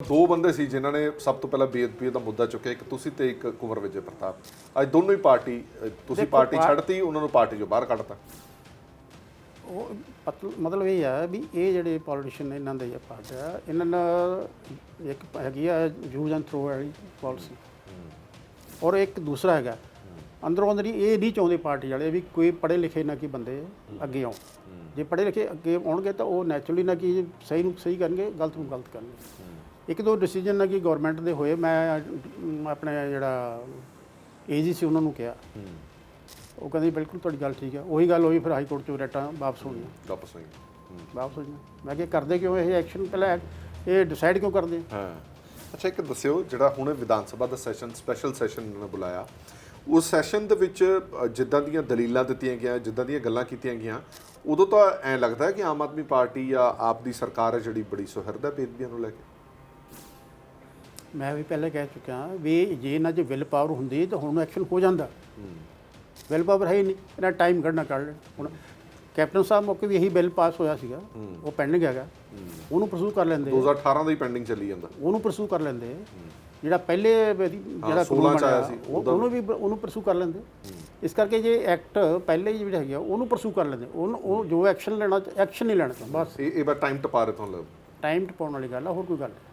ਦੋ ਬੰਦੇ ਸੀ ਜਿਨ੍ਹਾਂ ਨੇ ਸਭ ਤੋਂ ਪਹਿਲਾਂ ਬੇਅਦਬੀ ਦਾ ਮੁੱਦਾ ਚੁੱਕਿਆ ਇੱਕ ਤੁਸੀਂ ਤੇ ਇੱਕ ਕੁੰਵਰ ਵਿਜੇ ਪ੍ਰਤਾਪ। ਅੱਜ ਦੋਨੋਂ ਹੀ ਪਾਰਟੀ ਤੁਸੀਂ ਪਾਰਟੀ ਛੱਡਤੀ ਉਹਨਾਂ ਨੂੰ ਪਾਰਟੀ ਚੋਂ ਬਾਹਰ ਕੱਢਤਾ। ਉਹ ਮਤਲਬ ਇਹ ਹੈ ਵੀ ਇਹ ਜਿਹੜੇ ਪੋਲੀਟੀਸ਼ੀਅਨ ਇਹਨਾਂ ਦੇ ਇਹ ਪਾਰਟ ਆ ਇਹਨਾਂ ਨਾਲ ਇੱਕ ਹੈਗੀ ਆ ਯੂਜ਼ ਐਂਡ ਥਰੋ ਵਾਲੀ ਪਾਲਿਸੀ ਔਰ ਇੱਕ ਦੂਸਰਾ ਹੈਗਾ ਅੰਦਰੋਂ ਅੰਦਰ ਹੀ ਇਹ ਨਹੀਂ ਚਾਹੁੰਦੇ ਪਾਰਟੀ ਵਾਲੇ ਵੀ ਕੋਈ ਪੜ੍ਹੇ ਲਿਖੇ ਨਾ ਕਿ ਬੰਦੇ ਅੱਗੇ ਆਉਣ। ਜੇ ਪੜ੍ਹੇ ਲਿਖੇ ਅੱਗੇ ਆਉਣਗੇ ਤਾਂ ਉਹ ਨੈਚੁਰਲੀ ਨਾ ਕਿ ਸਹੀ ਨੂੰ ਸਹੀ ਕਰਨਗੇ ਗਲਤ ਨੂੰ ਗਲਤ ਕਰਨਗੇ। ਇੱਕ ਦੋ ਡਿਸੀਜਨ ਨਾ ਕਿ ਗਵਰਨਮੈਂਟ ਦੇ ਹੋਏ ਮੈਂ ਆਪਣੇ ਜਿਹੜਾ ਏਜੀ ਸੀ ਉਹਨਾਂ ਨੂੰ ਕਿਹਾ। ਉਹ ਕਹਿੰਦੇ ਬਿਲਕੁਲ ਤੁਹਾਡੀ ਗੱਲ ਠੀਕ ਹੈ। ਉਹੀ ਗੱਲ ਹੋਈ ਫਿਰ ਹਾਈ ਕੋਰਟ ਚੋਂ ਰੇਟਾਂ ਵਾਪਸ ਹੋਣੀਆਂ ਵਾਪਸ ਹੋਈ ਵਾਪਸ ਹੋ ਜਾਣਾ ਮੈਂ ਕਿਹਾ ਕਰਦੇ ਕਿਉਂ ਇਹ ਐਕਸ਼ਨ ਪਹਿਲਾਂ ਇਹ ਡਿਸਾਈਡ ਕਿਉਂ ਕਰਦੇ? ਹਾਂ। ਅੱਛਾ ਇੱਕ ਦੱਸਿਓ ਜਿਹੜਾ ਹੁਣ ਵਿਧਾਨ ਸਭਾ ਦਾ ਸੈਸ਼ਨ ਸਪੈਸ਼ਲ ਸੈਸ਼ਨ ਨੇ ਬੁਲਾਇਆ ਉਸ ਸੈਸ਼ਨ ਦੇ ਵਿੱਚ ਜਿੱਦਾਂ ਦੀਆਂ ਦਲੀਲਾਂ ਦਿੱਤੀਆਂ ਗਈਆਂ ਜਿੱਦਾਂ ਦੀਆਂ ਗੱਲਾਂ ਕੀਤੀਆਂ ਗਈਆਂ ਉਦੋਂ ਤਾਂ ਐਂ ਲੱਗਦਾ ਕਿ ਆਮ ਆਦਮੀ ਪਾਰਟੀ ਜਾਂ ਆਪ ਦੀ ਸਰਕਾਰ ਹੈ ਜਿਹੜੀ ਬੜੀ ਸੁਹਿਰਦ ਹੈ ਬੇਦਬੀਆਂ ਨੂੰ ਲੈ ਕੇ। ਮੈਂ ਵੀ ਪਹਿਲਾਂ ਕਹਿ ਚੁੱਕਿਆ ਵੀ ਜੇ ਇਹਨਾਂ 'ਚ ਵਿਲ ਪਾਵਰ ਹੁੰਦੀ ਤਾਂ ਹੁਣ ਐਕਸ਼ਨ ਹੋ ਜਾਂਦਾ। ਵਿਲ ਪਾਵਰ ਹੈ ਹੀ ਨਹੀਂ ਇਹਨਾਂ ਟਾਈਮ ਕੱਢਣਾ ਕੱਢ ਲੈਣ। ਹੁਣ ਕੈਪਟਨ ਸਾਹਿਬ ਮੌਕੇ ਵੀ ਇਹੀ ਬਿੱਲ ਪਾਸ ਹੋਇਆ ਸੀਗਾ ਉਹ ਪੈਂਡਿੰਗ ਹੈਗਾ। ਉਹਨੂੰ ਪਰਸੂ ਕਰ ਲੈਂਦੇ। 2018 ਦਾ ਹੀ ਪੈਂਡਿੰਗ ਚੱਲੀ ਜਾਂਦਾ। ਉਹਨੂੰ ਪਰਸੂ ਕਰ ਲੈਂਦੇ। ਜਿਹੜਾ ਪਹਿਲੇ ਜਿਹੜਾ 16 ਕਾਨੂੰਨ ਬਣਿਆ, ਸੀ, ਉਹ- ਉਹਨੂੰ ਵੀ ਉਹਨੂੰ ਪਰਸੂ ਕਰ ਲੈਂਦੇ। ਇਸ ਕਰਕੇ ਜੇ ਐਕਟ ਪਹਿਲੇ ਹੀ ਜਿਹੜਾ ਹੈਗਾ ਉਹਨੂੰ ਪਰਸੂ ਕਰ ਲੈਂਦੇ। ਉਹ ਜੋ ਐਕਸ਼ਨ ਲੈਣਾ ਐਕਸ਼ਨ ਨਹੀਂ ਲੈਣਾ ਬਸ। ਇਹ ਇਹ ਬਸ ਟਾਈਮ ਟਪਾ ਰਹੇ ਤੁਹਾਨੂੰ ਟਾਈਮ ਟਪਾਉਣ ਵਾਲੀ ਗੱਲ ਆ ਹੋਰ ਕੋਈ ਗੱਲ ਨਹੀਂ।